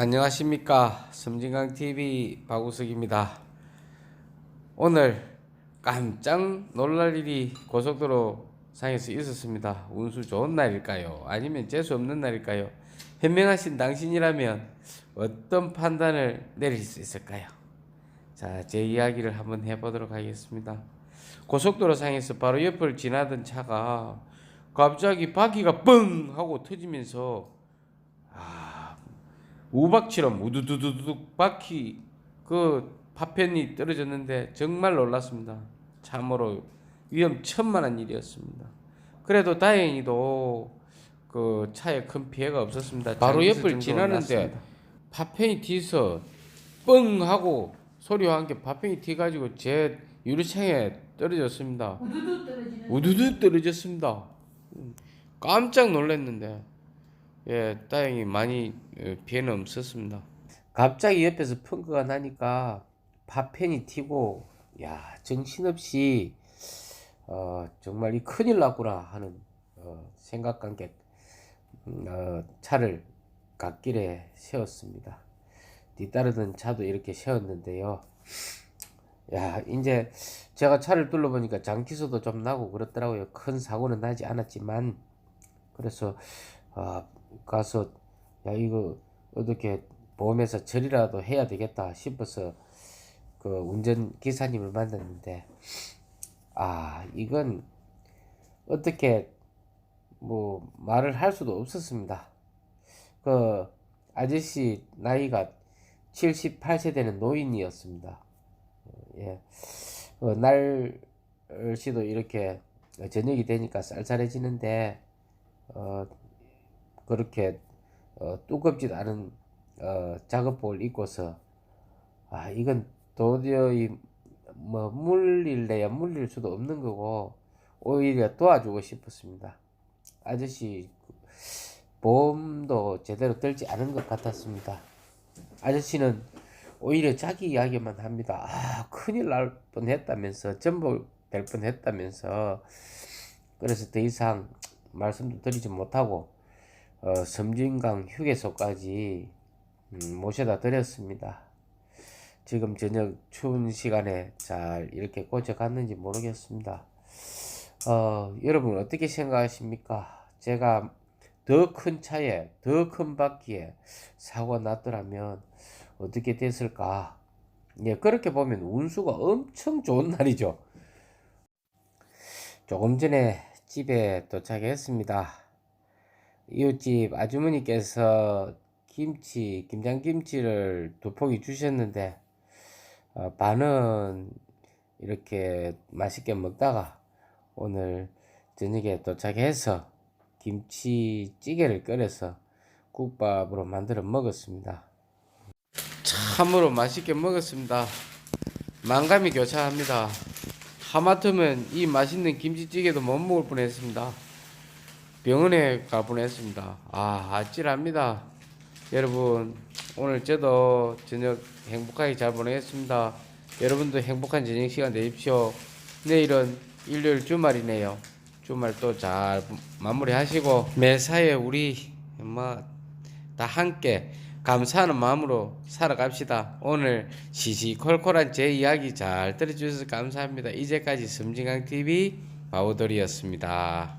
안녕하십니까. 섬진강TV 박우석입니다. 오늘 깜짝 놀랄 일이 고속도로 상에서 있었습니다. 운수 좋은 날일까요? 아니면 재수 없는 날일까요? 현명하신 당신이라면 어떤 판단을 내릴 수 있을까요? 자 제 이야기를 한번 해보도록 하겠습니다. 고속도로 상에서 바로 옆을 지나던 차가 갑자기 바퀴가 뻥 하고 터지면서 우박처럼 우두두두둑 바퀴 그 파편이 떨어졌는데 정말 놀랐습니다. 참으로 위험천만한 일이었습니다. 그래도 다행히도 그 차에 큰 피해가 없었습니다. 바로 옆을 지나는데 났습니다. 파편이 뒤서 뻥 하고 소리와 함께 파편이 튀 가지고 제 유리창에 떨어졌습니다. 우두두 떨어지는 우두두 떨어졌습니다. 음, 깜짝 놀랐는데 예 다행히 많이 예, 피해는 없었습니다. 갑자기 옆에서 펑크가 나니까 파편이 튀고 야 정신없이 어 정말 이 큰일 났구나 하는 어, 생각관계 음, 어, 차를 갓길에 세웠습니다. 뒤따르던 차도 이렇게 세웠는데요. 야, 이제 제가 차를 둘러보니까 장기수도 좀 나고 그렇더라고요. 큰 사고는 나지 않았지만 그래서 아, 가서 야 이거 어떻게 보험회사 처리라도 해야 되겠다 싶어서 그 운전 기사님을 만났는데 아 이건 어떻게 뭐 말을 할 수도 없었습니다. 그 아저씨 나이가 78세 되는 노인이었습니다. 예. 어, 날씨도 이렇게 저녁이 되니까 쌀쌀해지는데 어, 그렇게 어, 두껍지도 않은 어, 작업복을 입고서 아 이건 도저히 뭐 물릴래야 물릴 수도 없는 거고 오히려 도와주고 싶었습니다. 아저씨 보험도 제대로 들지 않은 것 같았습니다. 아저씨는 오히려 자기 이야기만 합니다. 아, 큰일 날 뻔했다면서, 전복 될 뻔했다면서, 그래서 더 이상 말씀도 드리지 못하고, 어, 섬진강 휴게소까지 음, 모셔다 드렸습니다. 지금 저녁 추운 시간에 잘 이렇게 고쳐갔는지 모르겠습니다. 어, 여러분 어떻게 생각하십니까? 제가 더 큰 차에, 더 큰 바퀴에 사고가 났더라면 어떻게 됐을까? 예, 그렇게 보면 운수가 엄청 좋은 날이죠. 조금 전에 집에 도착했습니다. 이웃집 아주머니께서 김치, 김장김치를 두 포기 주셨는데, 어, 반은 이렇게 맛있게 먹다가 오늘 저녁에 도착해서 김치찌개를 끓여서 국밥으로 만들어 먹었습니다. 참으로 맛있게 먹었습니다. 만감이 교차합니다. 하마터면 이 맛있는 김치찌개도 못 먹을 뻔했습니다. 병원에 갈 뻔했습니다. 아 아찔합니다. 여러분 오늘 저도 저녁 행복하게 잘 보내겠습니다. 여러분도 행복한 저녁 시간 되십시오. 내일은 일요일 주말이네요. 주말 또 잘 마무리하시고 매사에 우리 뭐다 함께 감사하는 마음으로 살아갑시다. 오늘 시시콜콜한 제 이야기 잘 들어주셔서 감사합니다. 이제까지 섬진강 TV 바우돌이었습니다.